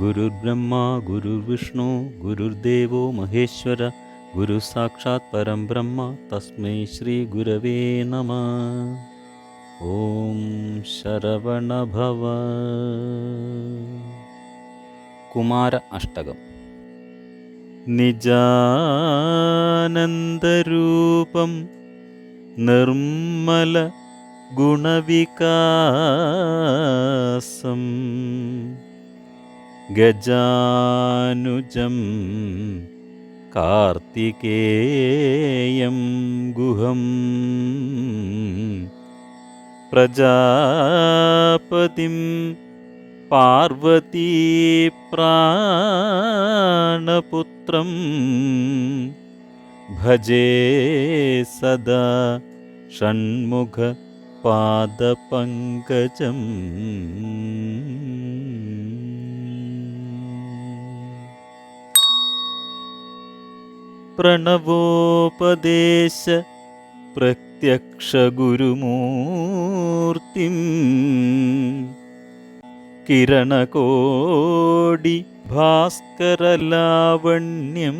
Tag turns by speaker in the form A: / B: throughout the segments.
A: ഗുരുർബ്രഹ്മ ഗുരുർവിഷ്ണു ഗുരുർദേവോ മഹേശ്വര ഗുരു സാക്ഷാത് പരം ബ്രഹ്മ തസ്മൈ ശ്രീ ഗുരവേ നമ. ഓം ശരവണഭവ. കുമാര അഷ്ടകം. നിജാനന്ദരൂപം നിർമ്മല ഗുണവികാസം. ഗജാനുജം കാർത്തികേയം ഗുഹം. പ്രജാപതിം പാർവതീപ്രാണപുത്രം ഭജേ സദാ ഷൺമുഖ പാദപങ്കജം. പ്രണവോപദേശ പ്രത്യക്ഷ ഗുരുമൂർത്തിം. കിരണകോടി ഭാസ്കരലാവണ്യം.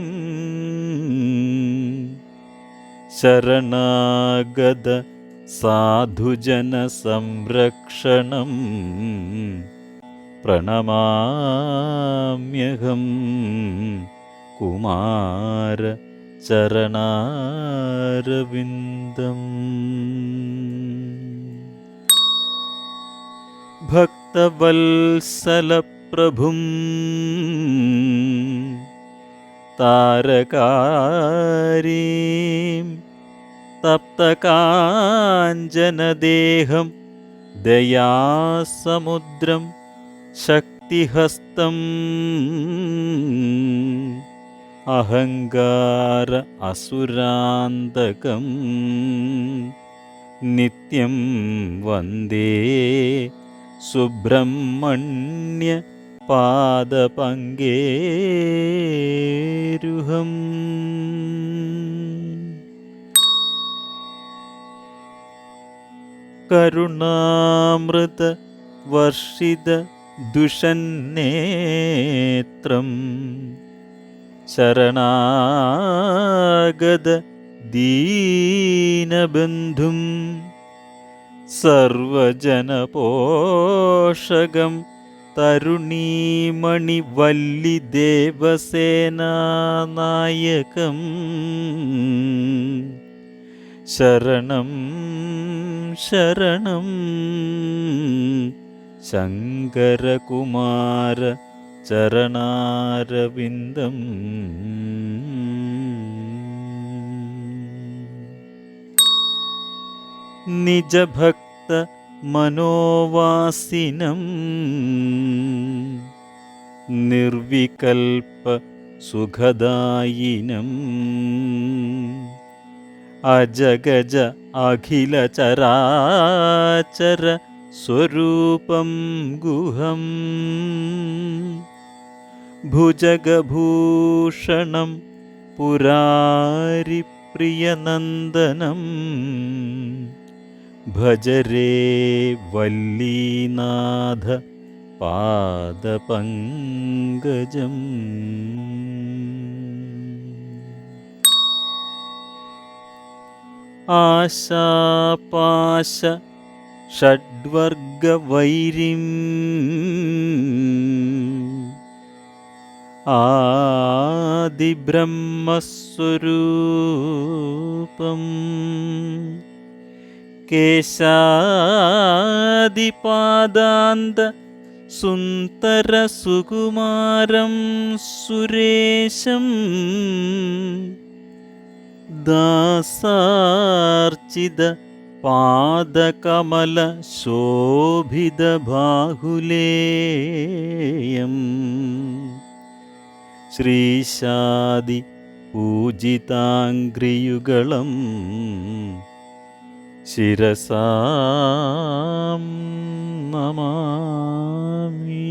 A: ശരണാഗത साधुजनसंरक्षणं प्रणमाम्यघं कुमारचरणारविन्दम् भक्तवल्सलप्रभुं तारकारी തപ്തകാഞ്ചനദേഹം ദയാസമുദ്രം ശക്തിഹസ്തം. അഹങ്കാര അസുരാന്തകം നിത്യം വന്ദേ സുബ്രഹ്മണ്യ പാദപങ്കേരുഹം. കരുണാമൃത വർഷിത ദുഷന്നേത്രം. ശരണാഗത ദീനബന്ധും സർവജനപോഷകം തരുണീമണിവല്ലിദേവസേനാനായകം ശരണം ശരണം. ശങ്കരകുമാര ചരണാരവിന്ദം. നിജഭക്ത മനോവാസിനം. നിർവികൽപ സുഖദായിനം. അജഗജ അഖില ചരാചര സ്വരൂപം ഗുഹം. ഭുജഗഭൂഷണം പുരാരിപ്രിയനന്ദനം. ഭജരേ വല്ലീനാഥ പാദപങ്കജം. ആശാപാശ ഷഡ്വർഗവൈരിം. ആദിബ്രഹ്മസ്വരൂപം. കേശാദിപാദാന്ത സുന്ദരസുകുമാരം സുരേശം ദാസാർച്ചിത പാദകമല ശോഭിത ബാഹുലേയം ശ്രീശാദി പൂജിതാംഗ്രിയുഗളം ശിരസാം നമാമി.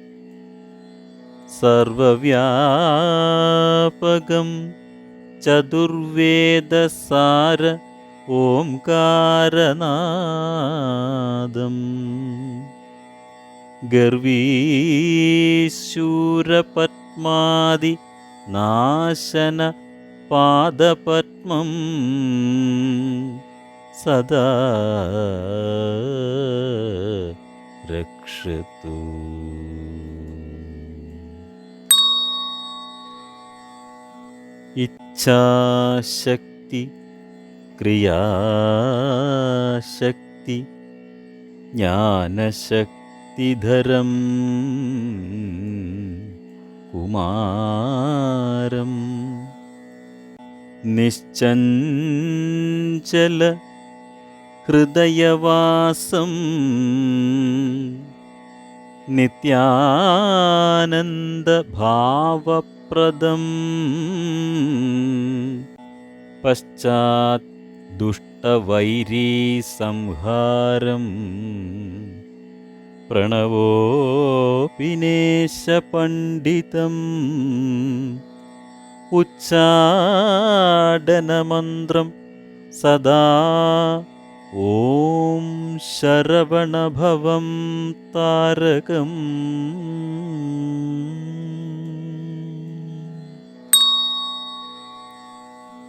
A: സർവവ്യാപകം. ചതുർവേദസാര ഓംകാരനാദം. ഗർവീശൂരപത്മാതി നാശന പാദപത്മം സദാ രക്ഷതു ഇച്ഛാശക്തി ക്രിയാശക്തി ജ്ഞാനശക്തിധരം കുമാരം. നിശ്ചഞ്ചല ഹൃദയവാസം നിത്യാനന്ദഭാവപ്രദം പശ്ചാത് ദുഷ്ടവൈരീ സംഹാരം. പ്രണവോപിനേശപണ്ഡിതം. ഉച്ചാടനമന്ത്രം സദാ ഓം ശരവണഭവം താരകം.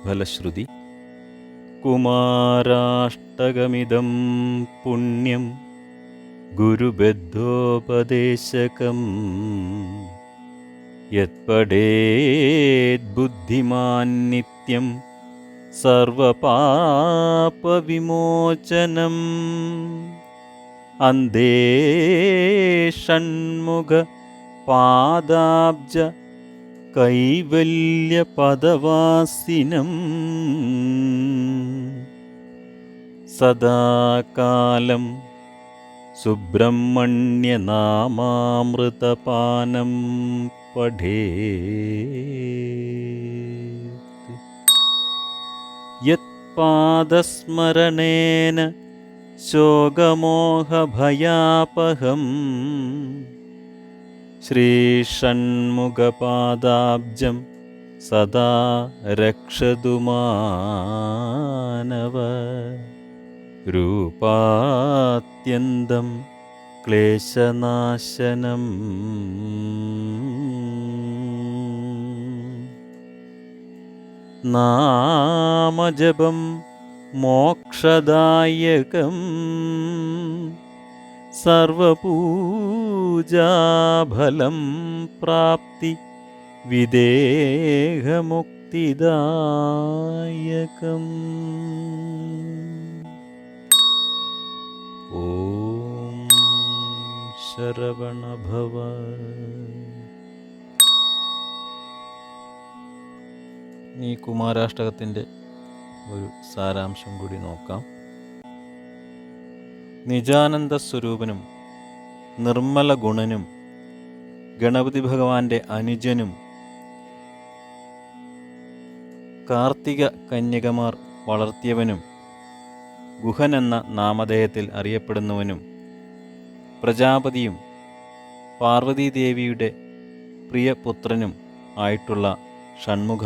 A: ഫലശ്രുതി. കുമാരാഷ്ടകമിതം പുണ്യം ഗുരുബദ്ധോപദേശകം. യത്പടേദ്ബുദ്ധിമാൻ നിത്യം സർവപാപവിമോചനം. അന്തേ ഷൺമുഖ പാദാബ്ജ കൈവല്യപദവാസിനം സദാകാലം സുബ്രഹ്മണ്യനാമാമൃതപാനം പഠേ യത്പാദസ്മരണേന ശോകമോഹഭയാപഹം. ശ്രീഷൺമുഖപാദാബ്ജം സദാ രക്ഷതു മാനവ രൂപാത്യന്തം ക്ലേശനാശനം. നാമജപം മോക്ഷദായകം. സർവപൂജാഫലം പ്രാപ്തി വിദേഹമുക്തിദായകം. ഓം ശരവണഭവ. ഈ കുമാരാഷ്ടകത്തിന്റെ ഒരു സാരാംശം കൂടി നോക്കാം. നിജാനന്ദ സ്വരൂപനും നിർമ്മല ഗുണനും ഗണപതി ഭഗവാന്റെ അനുജനും കാർത്തിക കന്യകമാർ വളർത്തിയവനും ഗുഹൻ എന്ന നാമധേയത്തിൽ അറിയപ്പെടുന്നവനും പ്രജാപതിയും പാർവതീദേവിയുടെ പ്രിയപുത്രനും ആയിട്ടുള്ള ഷൺമുഖ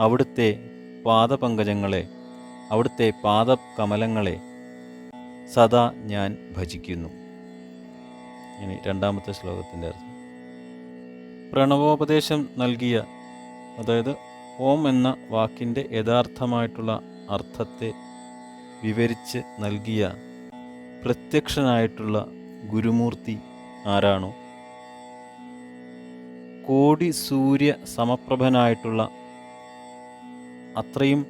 A: അവിടുത്തെ പാദപങ്കജങ്ങളെ അവിടുത്തെ പാദകമലങ്ങളെ സദാ ഞാൻ ഭജിക്കുന്നു. ഇനി രണ്ടാമത്തെ ശ്ലോകത്തിന്റെ അർത്ഥം. പ്രണവോപദേശം നൽകിയ അതായത് ഓം എന്ന വാക്കിന്റെ യഥാർത്ഥമായിട്ടുള്ള അർത്ഥത്തെ വിവരിച്ച് നൽകിയ പ്രത്യക്ഷനായിട്ടുള്ള ഗുരുമൂർത്തി ആരാണോ? കോടി സൂര്യ സമപ്രഭനായിട്ടുള്ള അത്രയും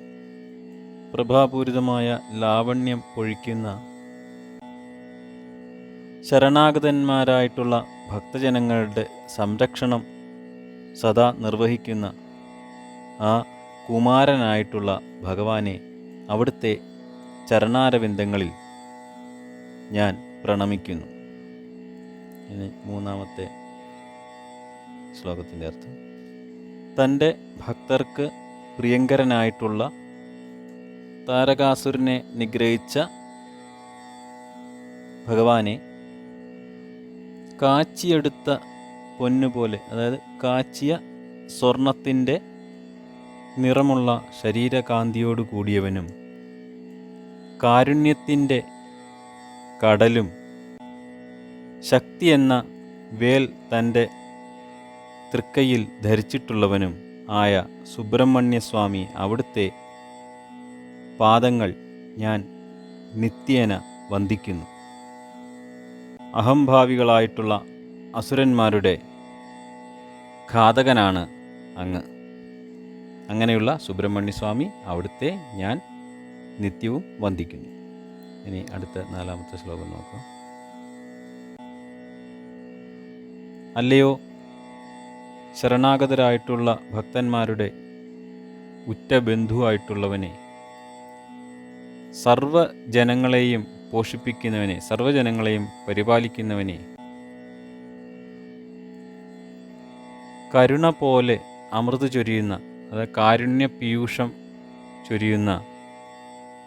A: പ്രഭാപൂരിതമായ ലാവണ്യം പൊഴിക്കുന്ന ശരണാഗതന്മാരായിട്ടുള്ള ഭക്തജനങ്ങളുടെ സംരക്ഷണം സദാ നിർവഹിക്കുന്ന ആ കുമാരനായിട്ടുള്ള ഭഗവാനെ അവിടുത്തെ ചരണാരവിന്ദങ്ങളിൽ ഞാൻ പ്രണമിക്കുന്നു. ഇനി മൂന്നാമത്തെ ശ്ലോകത്തിന്റെ അർത്ഥം. തന്റെ ഭക്തർക്ക് പ്രിയങ്കരനായിട്ടുള്ള താരകാസുരനെ നിഗ്രഹിച്ച ഭഗവാനെ കാച്ചിയെടുത്ത പൊന്നുപോലെ അതായത് കാച്ചിയ സ്വർണത്തിന്റെ നിറമുള്ള ശരീരകാന്തിയോട് കൂടിയവനും കാരുണ്യത്തിന്റെ കടലും ശക്തി എന്ന വേൽ തന്റെ തൃക്കയിൽ ധരിച്ചിട്ടുള്ളവനും ആയ സുബ്രഹ്മണ്യസ്വാമി അവിടുത്തെ പാദങ്ങൾ ഞാൻ നിത്യേന വന്ദിക്കുന്നു. അഹംഭാവികളായിട്ടുള്ള അസുരന്മാരുടെ ഘാതകനാണ് അങ്ങ്. അങ്ങനെയുള്ള സുബ്രഹ്മണ്യസ്വാമി അവിടുത്തെ ഞാൻ നിത്യവും വന്ദിക്കുന്നു. ഇനി അടുത്ത നാലാമത്തെ ശ്ലോകം നോക്കാം. അല്ലയോ ശരണാഗതരായിട്ടുള്ള ഭക്തന്മാരുടെ ഉറ്റ ബന്ധുവായിട്ടുള്ളവനെ സർവജനങ്ങളെയും പോഷിപ്പിക്കുന്നവനെ സർവജനങ്ങളെയും പരിപാലിക്കുന്നവനെ. കരുണ പോലെ അമൃത് ചൊരിയുന്ന അതായത് കാരുണ്യ പീയൂഷം ചൊരിയുന്ന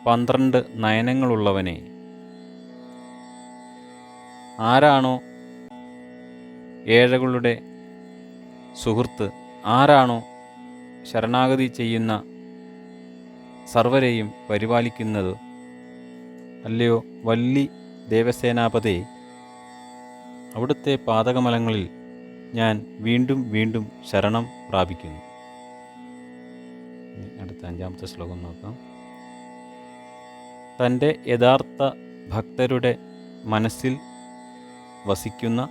A: പന്ത്രണ്ട് നയനങ്ങളുള്ളവനെ. ആരാണോ ഏഴകളുടെ സുഹൃത്ത് ആരാണോ ശരണാഗതി ചെയ്യുന്ന സർവരെയും പരിപാലിക്കുന്നത്? അല്ലയോ? വല്ലി ദേവസേനാപതി. അവിടുത്തെ പാതകമലങ്ങളിൽ ഞാൻ വീണ്ടും വീണ്ടും ശരണം പ്രാപിക്കുന്നു. അടുത്ത അഞ്ചാമത്തെ ശ്ലോകം നോക്കാം. തന്റെ യഥാർത്ഥ ഭക്തരുടെ മനസ്സിൽ വസിക്കുന്ന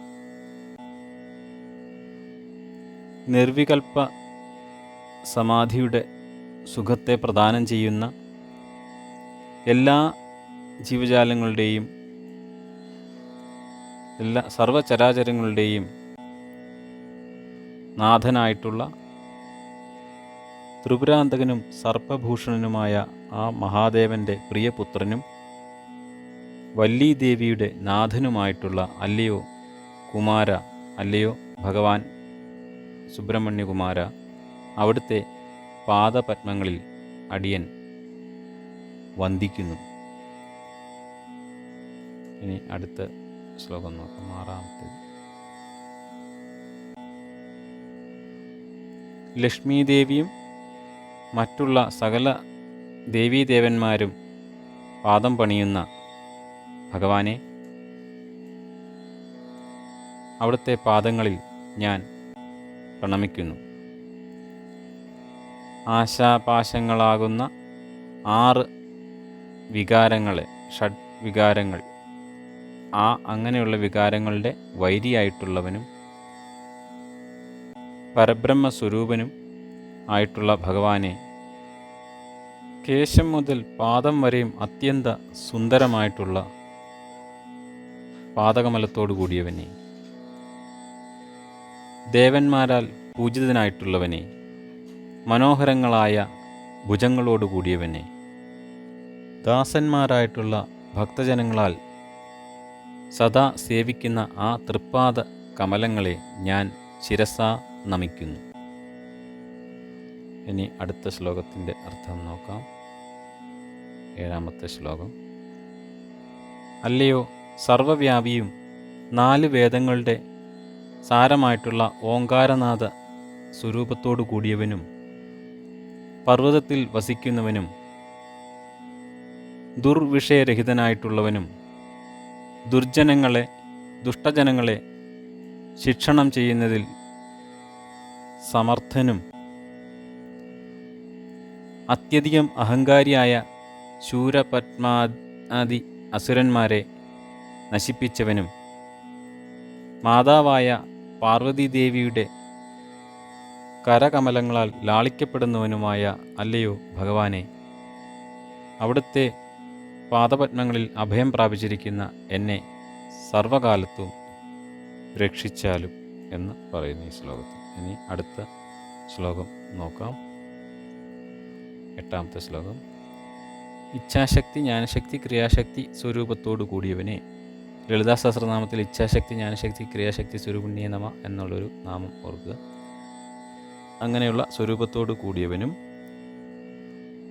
A: നിർവികൽപ്പ സമാധിയുടെ സുഖത്തെ പ്രദാനം ചെയ്യുന്ന എല്ലാ ജീവജാലങ്ങളുടെയും എല്ലാ സർവചരാചരങ്ങളുടെയും നാഥനായിട്ടുള്ള ത്രിപുരാന്തകനും സർപ്പഭൂഷണനുമായ ആ മഹാദേവന്റെ പ്രിയപുത്രനും വല്ലീദേവിയുടെ നാഥനുമായിട്ടുള്ള അല്ലയോ കുമാര അല്ലയോ ഭഗവാൻ സുബ്രഹ്മണ്യകുമാര അവിടുത്തെ പാദപത്മങ്ങളിൽ അടിയൻ വന്ദിക്കുന്നു. ഇനി അടുത്ത ശ്ലോകം നോക്കാം ആറാമത്തേത്. ലക്ഷ്മീദേവിയും മറ്റുള്ള സകല ദേവീദേവന്മാരും പാദം പണിയുന്ന ഭഗവാനെ അവിടുത്തെ പാദങ്ങളിൽ ഞാൻ പ്രണമിക്കുന്നു. ആശാപാശങ്ങളാകുന്ന ആറ് വികാരങ്ങളെ ഷഡ് വികാരങ്ങൾ ആ അങ്ങനെയുള്ള വികാരങ്ങളുടെ വൈരിയായിട്ടുള്ളവനും പരബ്രഹ്മ സ്വരൂപനും ആയിട്ടുള്ള ഭഗവാനെ കേശം മുതൽ പാദം വരെയും അത്യന്ത സുന്ദരമായിട്ടുള്ള പാദകമലത്തോടു കൂടിയവനെ ദേവന്മാരാൽ പൂജിതനായിട്ടുള്ളവനെ മനോഹരങ്ങളായ ഭുജങ്ങളോടു കൂടിയവനെ ദാസന്മാരായിട്ടുള്ള ഭക്തജനങ്ങളാൽ സദാ സേവിക്കുന്ന ആ തൃപ്പാദ കമലങ്ങളെ ഞാൻ ശിരസ നമിക്കുന്നു. ഇനി അടുത്ത ശ്ലോകത്തിന്റെ അർത്ഥം നോക്കാം. ഏഴാമത്തെ ശ്ലോകം. അല്ലയോ സർവവ്യാപിയും നാല് വേദങ്ങളുടെ സാരമായിട്ടുള്ള ഓങ്കാരനാഥ സ്വരൂപത്തോടു കൂടിയവനും പർവതത്തിൽ വസിക്കുന്നവനും ദുർവിഷയരഹിതനായിട്ടുള്ളവനും ദുർജനങ്ങളെ ദുഷ്ടജനങ്ങളെ ശിക്ഷണം ചെയ്യുന്നതിൽ സമർത്ഥനും. അത്യധികം അഹങ്കാരിയായ ശൂരപത്മാദി അസുരന്മാരെ നശിപ്പിച്ചവനും. മാതാവായ പാർവതീദേവിയുടെ കരകമലങ്ങളാൽ ലാളിക്കപ്പെടുന്നവനുമായ അല്ലയോ ഭഗവാനെ അവിടുത്തെ പാദപത്മങ്ങളിൽ അഭയം പ്രാപിച്ചിരിക്കുന്ന എന്നെ സർവകാലത്തും രക്ഷിച്ചാലും എന്ന് പറയുന്നു ഈ ശ്ലോകത്തിൽ. ഇനി അടുത്ത ശ്ലോകം നോക്കാം. എട്ടാമത്തെ ശ്ലോകം. ഇച്ഛാശക്തി ജ്ഞാനശക്തി ക്രിയാശക്തി സ്വരൂപത്തോടു കൂടിയവനെ ലളിതാ സഹസ്രനാമത്തിൽ ഇച്ഛാശക്തി ജ്ഞാനശക്തി ക്രിയാശക്തി സ്വരൂപിണ്യ നമ എന്നുള്ളൊരു നാമം ഓർക്കുക. അങ്ങനെയുള്ള സ്വരൂപത്തോടു കൂടിയവനും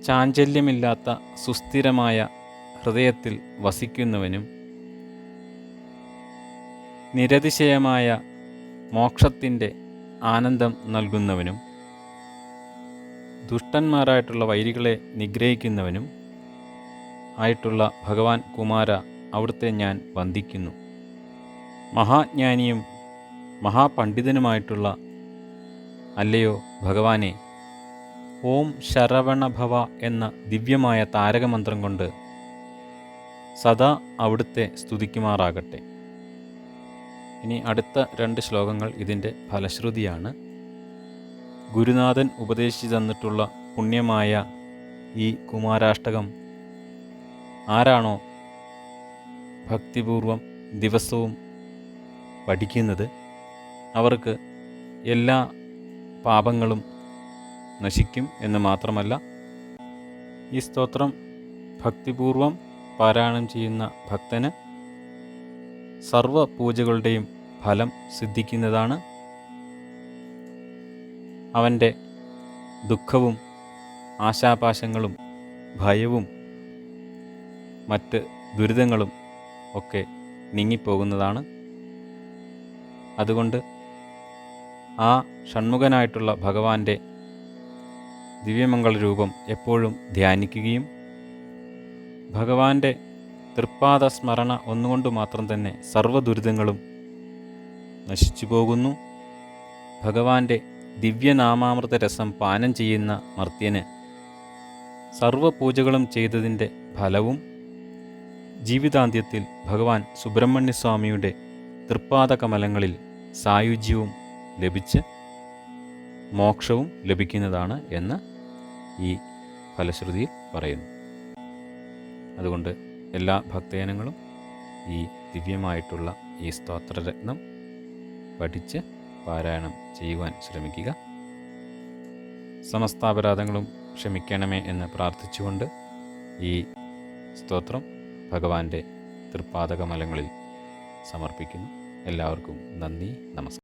A: ചാഞ്ചല്യമില്ലാത്ത സുസ്ഥിരമായ ഹൃദയത്തിൽ വസിക്കുന്നവനും നിരതിശയമായ മോക്ഷത്തിന്റെ ആനന്ദം നൽകുന്നവനും ദുഷ്ടന്മാരായിട്ടുള്ള വൈരികളെ നിഗ്രഹിക്കുന്നവനും ആയിട്ടുള്ള ഭഗവാൻ കുമാര അവിടുത്തെ ഞാൻ വന്ദിക്കുന്നു. മഹാജ്ഞാനിയും മഹാപണ്ഡിതനുമായിട്ടുള്ള അല്ലയോ ഭഗവാനെ ഓം ശരവണഭവ എന്ന ദിവ്യമായ താരകമന്ത്രം കൊണ്ട് സദാ അവിടുത്തെ സ്തുതിക്കുമാറാകട്ടെ. ഇനി അടുത്ത രണ്ട് ശ്ലോകങ്ങൾ ഇതിന്റെ ഫലശ്രുതിയാണ്. ഗുരുനാഥൻ ഉപദേശിച്ചു തന്നിട്ടുള്ള പുണ്യമായ ഈ കുമാരാഷ്ടകം ആരാണോ ഭക്തിപൂർവം ദിവസവും പഠിക്കുന്നത് അവർക്ക് എല്ലാ പാപങ്ങളും നശിക്കും എന്ന് മാത്രമല്ല ഈ സ്തോത്രം ഭക്തിപൂർവം പാരായണം ചെയ്യുന്ന ഭക്തന് സർവ പൂജകളുടെയും ഫലം സിദ്ധിക്കുന്നതാണ്. അവന്റെ ദുഃഖവും ആശാപാശങ്ങളും ഭയവും മറ്റ് ദുരിതങ്ങളും ഒക്കെ നീങ്ങിപ്പോകുന്നതാണ്. അതുകൊണ്ട് ആ ഷൺമുഖനായിട്ടുള്ള ഭഗവാന്റെ ദിവ്യമംഗള രൂപം എപ്പോഴും ധ്യാനിക്കുകയും ഭഗവാന്റെ തൃപ്പാദ സ്മരണ ഒന്നുകൊണ്ട് മാത്രം തന്നെ സർവ ദുരിതങ്ങളും നശിച്ചു പോകുന്നു. ഭഗവാന്റെ ദിവ്യനാമാമൃത രസം പാനം ചെയ്യുന്ന മർത്യന് സർവ പൂജകളും ചെയ്തതിന്റെ ഫലവും ജീവിതാന്ത്യത്തിൽ ഭഗവാൻ സുബ്രഹ്മണ്യസ്വാമിയുടെ തൃപ്പാദ കമലങ്ങളിൽ സായുജ്യവും ലഭിച്ച് മോക്ഷവും ലഭിക്കുന്നതാണ് എന്ന് ഈ ഫലശ്രുതിയിൽ പറയുന്നു. അതുകൊണ്ട് എല്ലാ ഭക്തജനങ്ങളും ഈ ദിവ്യമായിട്ടുള്ള ഈ സ്തോത്രരത്നം പഠിച്ച് പാരായണം ചെയ്യുവാൻ ശ്രമിക്കുക. സമസ്താപരാധങ്ങളും ക്ഷമിക്കണമേ എന്ന് പ്രാർത്ഥിച്ചുകൊണ്ട് ഈ സ്തോത്രം ഭഗവാന്റെ തൃപ്പാദകമലങ്ങളിൽ സമർപ്പിക്കുന്നു. എല്ലാവർക്കും നന്ദി നമസ്കാരം.